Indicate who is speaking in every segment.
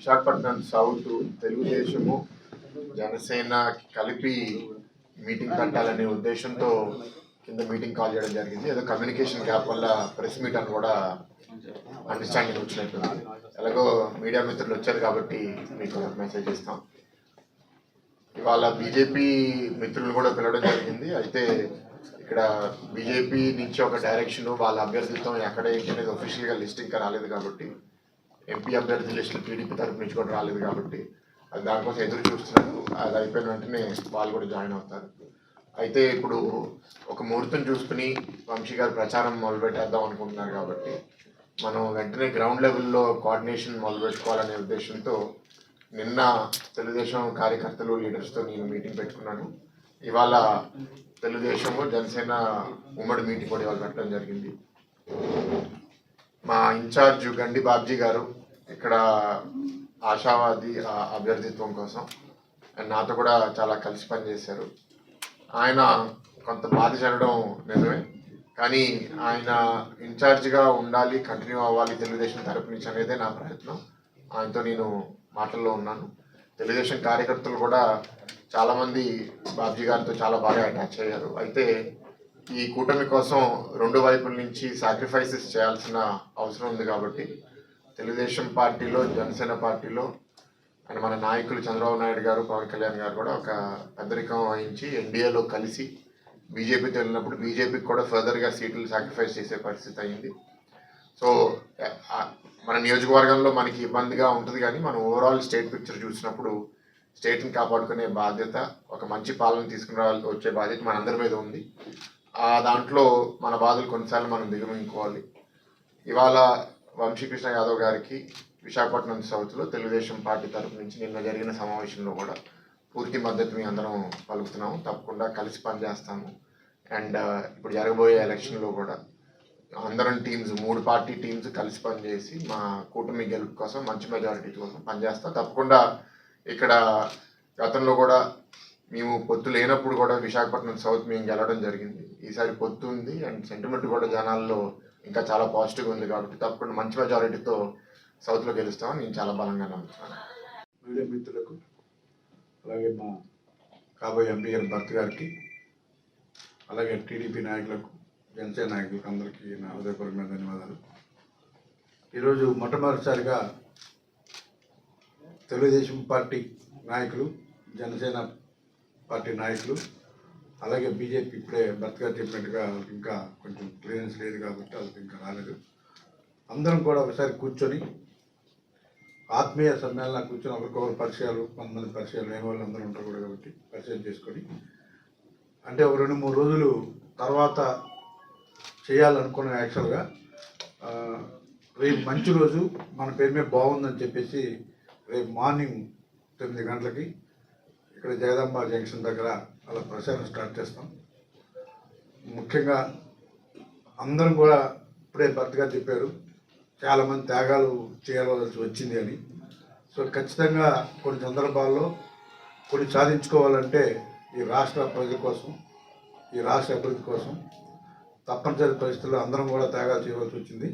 Speaker 1: Visakhapatnam south Telugu Desam Janasena కలిపి meeting పెట్టాలనే ఉద్దేశంతో కింద మీటింగ్ కాల్ చేయడం జరిగింది. ఏదో కమ్యూనికేషన్ గ్యాప్ వల్ల ప్రెస్ మీట్ అని కూడా అండర్స్టాండింగ్ వచ్చినట్టు ఎలాగో మీడియా మిత్రులు వచ్చారు కాబట్టి మీకు మెసేజ్ ఇస్తాం ఇవాళ బీజేపీ మిత్రులు కూడా పిలవడం జరిగింది. అయితే ఇక్కడ బీజేపీ నుంచి ఒక డైరెక్షన్ వాళ్ళ అభ్యర్థిత్వం ఎక్కడ ఏంటి అనేది ఒఫీషియల్గా లిస్ట్ ఇంకా రాలేదు కాబట్టి ఎంపీ అభ్యర్థి లిస్టులు టీడీపీ తరపు నుంచి కూడా రాలేదు కాబట్టి అది దానికోసం ఎదురు చూస్తున్నారు. అది అయిపోయిన వెంటనే వాళ్ళు కూడా జాయిన్ అవుతారు. అయితే ఇప్పుడు ఒక ముహూర్తం చూసుకుని వంశీ గారు ప్రచారం మొదలు పెట్టేద్దాం అనుకుంటున్నారు కాబట్టి మనం వెంటనే గ్రౌండ్ లెవెల్లో కోఆర్డినేషన్ మొదలు పెట్టుకోవాలనే ఉద్దేశంతో నిన్న తెలుగుదేశం కార్యకర్తలు లీడర్స్తో నేను మీటింగ్ పెట్టుకున్నాను. ఇవాళ తెలుగుదేశము జనసేన ఉమ్మడి మీటింగ్ కూడా ఇవాళ పెట్టడం జరిగింది. మా ఇన్ఛార్జ్ గండి బాబ్జీ గారు ఇక్కడ ఆశావాది అభ్యర్థిత్వం కోసం. అండ్ నాతో కూడా చాలా కలిసి పనిచేశారు. ఆయన కొంత బాధ చెందడం నిజమే. కానీ ఆయన ఇన్ఛార్జ్గా ఉండాలి కంటిన్యూ అవ్వాలి తెలుగుదేశం తరపు నుంచి అనేదే నా ప్రయత్నం. ఆయనతో నేను మాటల్లో ఉన్నాను. తెలుగుదేశం కార్యకర్తలు కూడా చాలామంది బాబ్జీ గారితో చాలా బాగా అటాచ్ అయ్యారు. అయితే ఈ కూటమి కోసం రెండు వైపుల నుంచి సాక్రిఫైసెస్ చేయాల్సిన అవసరం ఉంది కాబట్టి తెలుగుదేశం పార్టీలో జనసేన పార్టీలో అండ్ మన నాయకులు చంద్రబాబు నాయుడు గారు పవన్ కళ్యాణ్ గారు కూడా ఒక పెద్దరికం వహించి ఎన్డీఏలో కలిసి బీజేపీతో వెళ్ళినప్పుడు బీజేపీకి కూడా ఫర్దర్గా సీట్లు సాక్రిఫైస్ చేసే పరిస్థితి అయింది. సో మన నియోజకవర్గంలో మనకి ఇబ్బందిగా ఉంటుంది కానీ మనం ఓవరాల్ స్టేట్ పిక్చర్ చూసినప్పుడు స్టేట్ని కాపాడుకునే బాధ్యత ఒక మంచి పాలన తీసుకుని వచ్చే బాధ్యత మనందరి మీద ఉంది. ఆ దాంట్లో మన బాధలు కొన్నిసార్లు మనం దిగమింగుకోవాలి. ఇవాళ వంశీకృష్ణ యాదవ్ గారికి విశాఖపట్నం సౌత్లో తెలుగుదేశం పార్టీ తరపు నుంచి నిన్న జరిగిన సమావేశంలో కూడా పూర్తి మద్దతు మీ అందరం పలుకుతున్నాము. తప్పకుండా కలిసి పనిచేస్తాము. అండ్ ఇప్పుడు జరగబోయే ఎలక్షన్లో కూడా అందరం టీమ్స్ మూడు పార్టీ టీమ్స్ కలిసి పనిచేసి మా కూటమి గెలుపు కోసం మంచి మెజారిటీ కోసం పనిచేస్తాం. తప్పకుండా ఇక్కడ గతంలో కూడా మేము పొత్తు లేనప్పుడు కూడా విశాఖపట్నం సౌత్ మేము గెలవడం జరిగింది. ఈసారి పొత్తు ఉంది. అండ్ సెంటిమెంట్ కూడా జనాల్లో ఇంకా చాలా పాజిటివ్గా ఉంది కాబట్టి తప్పకుండా మంచి మెజారిటీతో సౌత్లో గెలుస్తామని నేను చాలా బలంగా నమ్ముతున్నాను.
Speaker 2: మీడియా మిత్రులకు అలాగే మా కాబోయే ఎంపీ గారి భర్త గారికి అలాగే టీడీపీ నాయకులకు జనసేన నాయకులకు అందరికీ నా హృదయపూర్వకమైన ధన్యవాదాలు. ఈరోజు మొట్టమొదటిసారిగా తెలుగుదేశం పార్టీ నాయకులు జనసేన పార్టీ నాయకులు అలాగే బీజేపీ ఇప్పుడే భర్తగా చెప్పినట్టుగా వాళ్ళకి ఇంకా కొంచెం క్లియరెన్స్ లేదు కాబట్టి వాళ్ళకి ఇంకా రాలేదు. అందరం కూడా ఒకసారి కూర్చొని ఆత్మీయ సమ్మేళన కూర్చొని ఒకరికొకరు పరిచయాలు కొంతమంది పరిచయాలు లేని వాళ్ళు అందరూ ఉంటారు కూడా కాబట్టి పరిచయం చేసుకొని అంటే ఒక రెండు మూడు రోజులు తర్వాత చేయాలనుకున్న యాక్చువల్గా. రేపు మంచి రోజు మన పేరు మీద బాగుందని చెప్పేసి రేపు మార్నింగ్ తొమ్మిది గంటలకి ఇక్కడ జగదాంబ జంక్షన్ దగ్గర అలా ప్రచారం స్టార్ట్ చేస్తాం. ముఖ్యంగా అందరం కూడా ఇప్పుడే భర్తగా చెప్పారు చాలామంది త్యాగాలు చేయవలసి వచ్చింది అని. సో ఖచ్చితంగా కొన్ని సందర్భాల్లో కొన్ని సాధించుకోవాలంటే ఈ రాష్ట్ర ప్రజల కోసం ఈ రాష్ట్ర అభివృద్ధి కోసం తప్పనిసరి పరిస్థితుల్లో అందరం కూడా త్యాగాలు చేయవలసి వచ్చింది.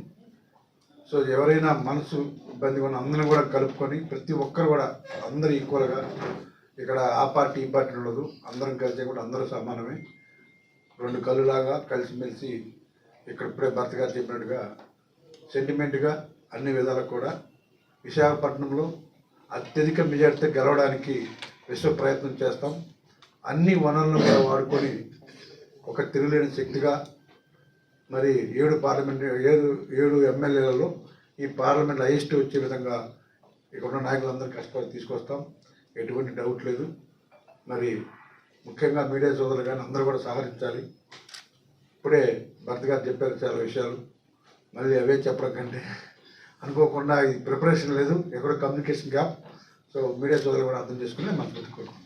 Speaker 2: సో ఎవరైనా మనసు ఇబ్బంది ఉన్న అందరం కూడా కలుపుకొని ప్రతి ఒక్కరు కూడా అందరూ ఈక్వల్గా ఇక్కడ ఆ పార్టీ ఈ పార్టీ ఉండదు. అందరం కలిసి కూడా అందరూ సమానమే. రెండు కళ్ళులాగా కలిసిమెలిసి ఇక్కడ ఇప్పుడే భర్త గారు చెప్పినట్టుగా సెంటిమెంట్గా అన్ని విధాలకు కూడా విశాఖపట్నంలో అత్యధిక మెజార్టీతో గెలవడానికి విశ్వ ప్రయత్నం చేస్తాం. అన్ని వనరులను కూడా వాడుకొని ఒక తిరుగులేని శక్తిగా మరి ఏడు పార్లమెంట్ ఏడు ఏడు ఎమ్మెల్యేలలో ఈ పార్లమెంట్ హైయెస్ట్ వచ్చే విధంగా ఇక్కడ ఉన్న నాయకులందరూ కష్టపడి తీసుకొస్తాం. ఎటువంటి డౌట్ లేదు. మరి ముఖ్యంగా మీడియా సోదరులు కానీ అందరూ కూడా సహకరించాలి. ఇప్పుడే భర్త గారు చెప్పారు చాలా విషయాలు. మళ్ళీ అవే చెప్పడం కంటే అనుకోకుండా ఇది ప్రిపరేషన్ లేదు. ఎక్కడో కమ్యూనికేషన్ గ్యాప్ సో మీడియా సోదరులు కూడా అర్థం చేసుకుని మనం పెట్టుకోవాలి